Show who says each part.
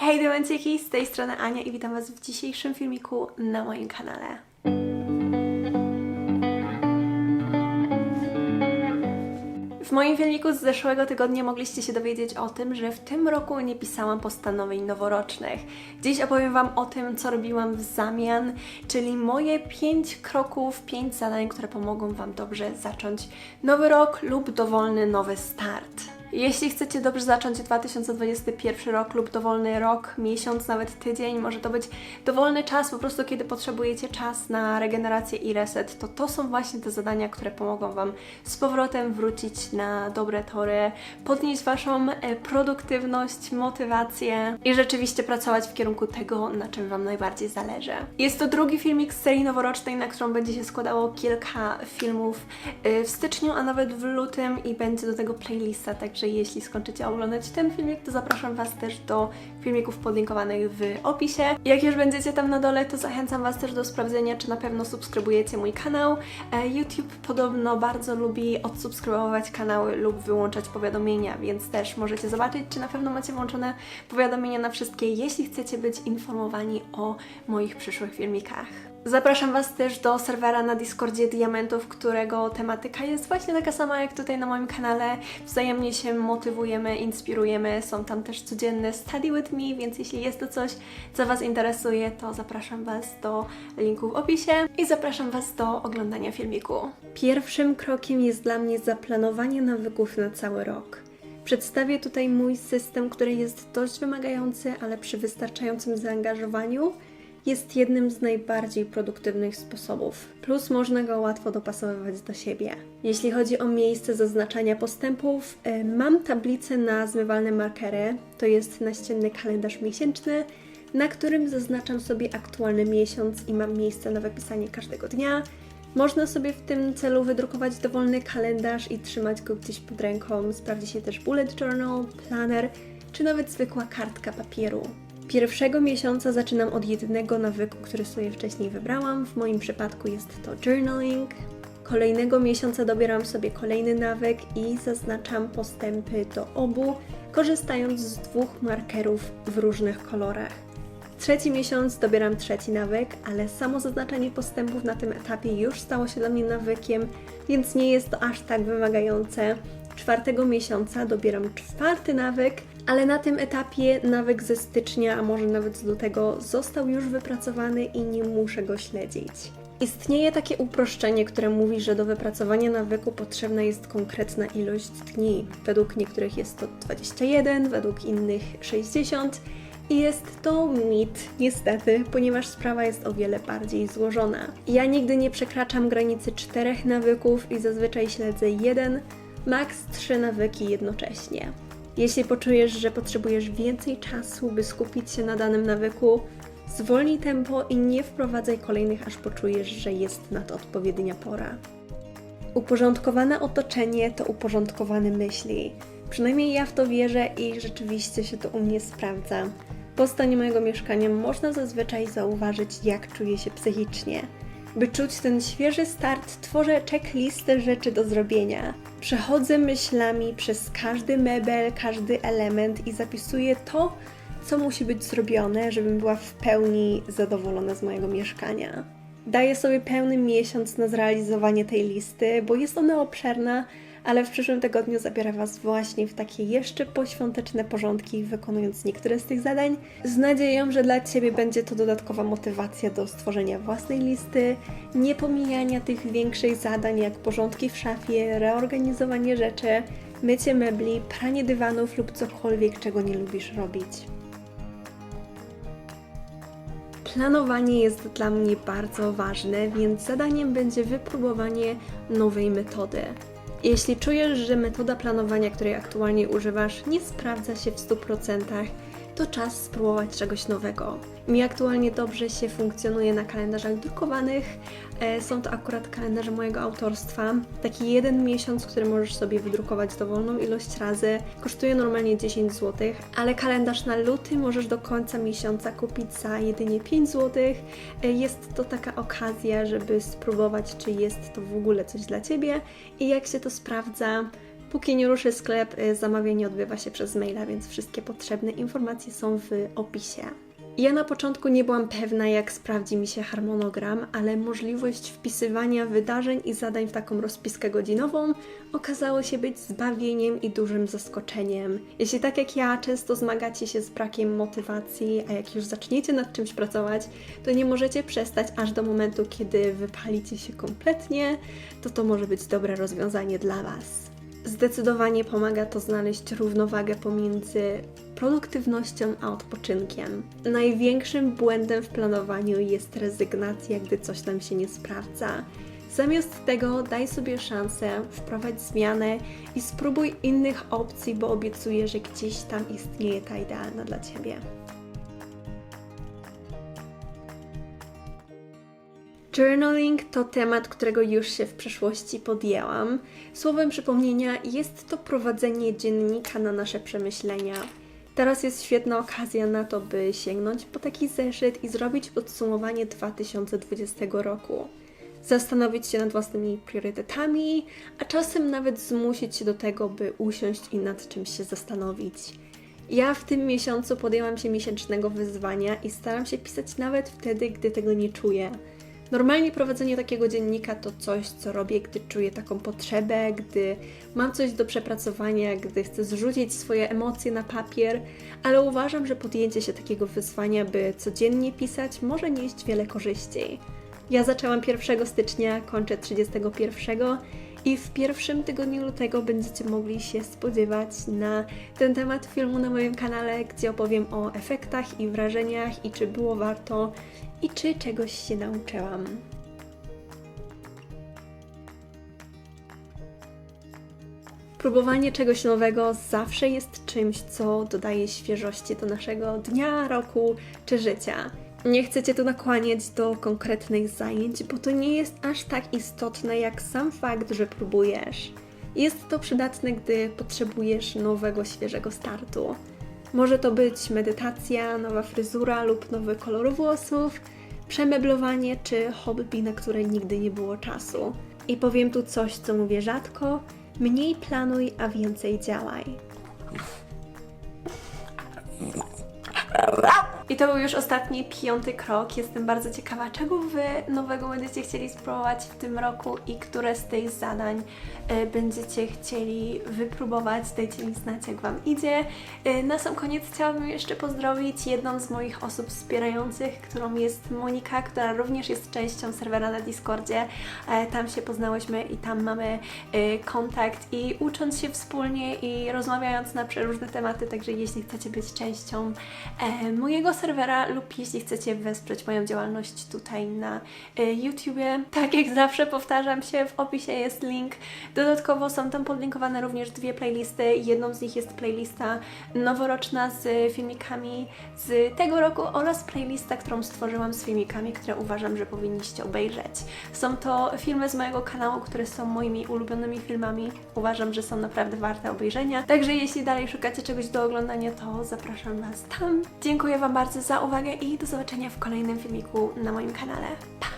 Speaker 1: Hej Demenciki, z tej strony Ania i witam Was w dzisiejszym filmiku na moim kanale. W moim filmiku z zeszłego tygodnia mogliście się dowiedzieć o tym, że w tym roku nie pisałam postanowień noworocznych. Dziś opowiem Wam o tym, co robiłam w zamian, czyli moje 5 kroków, 5 zadań, które pomogą Wam dobrze zacząć nowy rok lub dowolny nowy start. Jeśli chcecie dobrze zacząć 2021 rok lub dowolny rok, miesiąc, nawet tydzień, może to być dowolny czas, po prostu kiedy potrzebujecie czas na regenerację i reset, to to są właśnie te zadania, które pomogą Wam z powrotem wrócić na dobre tory, podnieść Waszą e, produktywność, motywację i rzeczywiście pracować w kierunku tego, na czym Wam najbardziej zależy. Jest to drugi filmik z serii noworocznej, na którą będzie się składało kilka filmów e, w styczniu, a nawet w lutym i będzie do tego playlista, także jeśli skończycie oglądać ten filmik, to zapraszam Was też do filmików podlinkowanych w opisie. Jak już będziecie tam na dole, to zachęcam Was też do sprawdzenia, czy na pewno subskrybujecie mój kanał. E, YouTube podobno bardzo lubi odsubskrybować kanały lub wyłączać powiadomienia, więc też możecie zobaczyć, czy na pewno macie włączone powiadomienia na wszystkie, jeśli chcecie być informowani o moich przyszłych filmikach. Zapraszam Was też do serwera na Discordzie Diamentów, którego tematyka jest właśnie taka sama jak tutaj na moim kanale. Wzajemnie się motywujemy, inspirujemy. Są tam też codzienne study with me, więc jeśli jest to coś, co Was interesuje, to zapraszam Was do linku w opisie i zapraszam Was do oglądania filmiku. Pierwszym krokiem jest dla mnie zaplanowanie nawyków na cały rok. Przedstawię tutaj mój system, który jest dość wymagający, ale przy wystarczającym zaangażowaniu jest jednym z najbardziej produktywnych sposobów. Plus można go łatwo dopasowywać do siebie. Jeśli chodzi o miejsce zaznaczania postępów, e, mam tablicę na zmywalne markery. To jest naścienny kalendarz miesięczny, na którym zaznaczam sobie aktualny miesiąc i mam miejsce na wypisanie każdego dnia. Można sobie w tym celu wydrukować dowolny kalendarz i trzymać go gdzieś pod ręką. Sprawdzi się też bullet journal, planner czy nawet zwykła kartka papieru. Pierwszego miesiąca zaczynam od jednego nawyku, który sobie wcześniej wybrałam. W moim przypadku jest to journaling. Kolejnego miesiąca dobieram sobie kolejny nawyk i zaznaczam postępy do obu, korzystając z dwóch markerów w różnych kolorach. Trzeci miesiąc dobieram trzeci nawyk, ale samo zaznaczanie postępów na tym etapie już stało się dla mnie nawykiem, więc nie jest to aż tak wymagające. Czwartego miesiąca dobieram czwarty nawyk, ale na tym etapie nawyk ze stycznia, a może nawet z lutego, został już wypracowany i nie muszę go śledzić. Istnieje takie uproszczenie, które mówi, że do wypracowania nawyku potrzebna jest konkretna ilość dni. Według niektórych jest to 21, według innych 60. I jest to mit, niestety, ponieważ sprawa jest o wiele bardziej złożona. Ja nigdy nie przekraczam granicy czterech nawyków i zazwyczaj śledzę jeden, maks trzy nawyki jednocześnie. Jeśli poczujesz, że potrzebujesz więcej czasu, by skupić się na danym nawyku, zwolnij tempo i nie wprowadzaj kolejnych, aż poczujesz, że jest na to odpowiednia pora. Uporządkowane otoczenie to uporządkowane myśli. Przynajmniej ja w to wierzę i rzeczywiście się to u mnie sprawdza. Po stanie mojego mieszkania można zazwyczaj zauważyć, jak czuję się psychicznie. By czuć ten świeży start, tworzę checklistę rzeczy do zrobienia. Przechodzę myślami przez każdy mebel, każdy element i zapisuję to, co musi być zrobione, żebym była w pełni zadowolona z mojego mieszkania. Daję sobie pełny miesiąc na zrealizowanie tej listy, bo jest ona obszerna, ale w przyszłym tygodniu zabiorę Was właśnie w takie jeszcze poświąteczne porządki, wykonując niektóre z tych zadań, z nadzieją, że dla Ciebie będzie to dodatkowa motywacja do stworzenia własnej listy, nie pomijania tych większych zadań jak porządki w szafie, reorganizowanie rzeczy, mycie mebli, pranie dywanów lub cokolwiek, czego nie lubisz robić. Planowanie jest dla mnie bardzo ważne, więc zadaniem będzie wypróbowanie nowej metody. Jeśli czujesz, że metoda planowania, której aktualnie używasz, nie sprawdza się w 100%, to czas spróbować czegoś nowego. Mi aktualnie dobrze się funkcjonuje na kalendarzach drukowanych. E, Są to akurat kalendarze mojego autorstwa. Taki jeden miesiąc, który możesz sobie wydrukować dowolną ilość razy, kosztuje normalnie 10 zł, ale kalendarz na luty możesz do końca miesiąca kupić za jedynie 5 zł. E, Jest to taka okazja, żeby spróbować, czy jest to w ogóle coś dla Ciebie i jak się to sprawdza Póki nie ruszy sklep, y, zamawianie odbywa się przez maila, więc wszystkie potrzebne informacje są w opisie. Ja na początku nie byłam pewna, jak sprawdzi mi się harmonogram, ale możliwość wpisywania wydarzeń i zadań w taką rozpiskę godzinową okazało się być zbawieniem i dużym zaskoczeniem. Jeśli tak jak ja często zmagacie się z brakiem motywacji, a jak już zaczniecie nad czymś pracować, to nie możecie przestać aż do momentu, kiedy wypalicie się kompletnie, to to może być dobre rozwiązanie dla Was. Zdecydowanie pomaga to znaleźć równowagę pomiędzy produktywnością a odpoczynkiem. Największym błędem w planowaniu jest rezygnacja, gdy coś nam się nie sprawdza. Zamiast tego daj sobie szansę, wprowadź zmianę i spróbuj innych opcji, bo obiecuję, że gdzieś tam istnieje ta idealna dla Ciebie. Journaling to temat, którego już się w przeszłości podjęłam. Słowem przypomnienia jest to prowadzenie dziennika na nasze przemyślenia. Teraz jest świetna okazja na to, by sięgnąć po taki zeszyt i zrobić podsumowanie 2020 roku. Zastanowić się nad własnymi priorytetami, a czasem nawet zmusić się do tego, by usiąść i nad czymś się zastanowić. Ja w tym miesiącu podjęłam się miesięcznego wyzwania i staram się pisać nawet wtedy, gdy tego nie czuję. Normalnie prowadzenie takiego dziennika to coś, co robię, gdy czuję taką potrzebę, gdy mam coś do przepracowania, gdy chcę zrzucić swoje emocje na papier, ale uważam, że podjęcie się takiego wyzwania, by codziennie pisać, może nieść wiele korzyści. Ja zaczęłam 1 stycznia, kończę 31 i w pierwszym tygodniu lutego będziecie mogli się spodziewać na ten temat filmu na moim kanale, gdzie opowiem o efektach i wrażeniach i czy było warto i czy czegoś się nauczyłam. Próbowanie czegoś nowego zawsze jest czymś, co dodaje świeżości do naszego dnia, roku czy życia. Nie chcę Cię tu nakłaniać do konkretnych zajęć, bo to nie jest aż tak istotne jak sam fakt, że próbujesz. Jest to przydatne, gdy potrzebujesz nowego, świeżego startu. Może to być medytacja, nowa fryzura lub nowy kolor włosów, przemeblowanie czy hobby, na które nigdy nie było czasu. I powiem tu coś, co mówię rzadko: mniej planuj, a więcej działaj. I to był już ostatni, piąty krok. Jestem bardzo ciekawa, czego Wy nowego będziecie chcieli spróbować w tym roku i które z tych zadań e, będziecie chcieli wypróbować. Dajcie mi znać, jak Wam idzie. E, na sam koniec chciałabym jeszcze pozdrowić jedną z moich osób wspierających, którą jest Monika, która również jest częścią serwera na Discordzie. E, tam się poznałyśmy i tam mamy e, kontakt i ucząc się wspólnie i rozmawiając na przeróżne tematy, także jeśli chcecie być częścią e, mojego serwera lub jeśli chcecie wesprzeć moją działalność tutaj na e, YouTubie, tak jak zawsze powtarzam się, w opisie jest link. Dodatkowo są tam podlinkowane również dwie playlisty. Jedną z nich jest playlista noworoczna z filmikami z tego roku oraz playlista, którą stworzyłam z filmikami, które uważam, że powinniście obejrzeć. Są to filmy z mojego kanału, które są moimi ulubionymi filmami. Uważam, że są naprawdę warte obejrzenia. Także jeśli dalej szukacie czegoś do oglądania, to zapraszam Was tam. Dziękuję Wam bardzo za uwagę i do zobaczenia w kolejnym filmiku na moim kanale. Pa!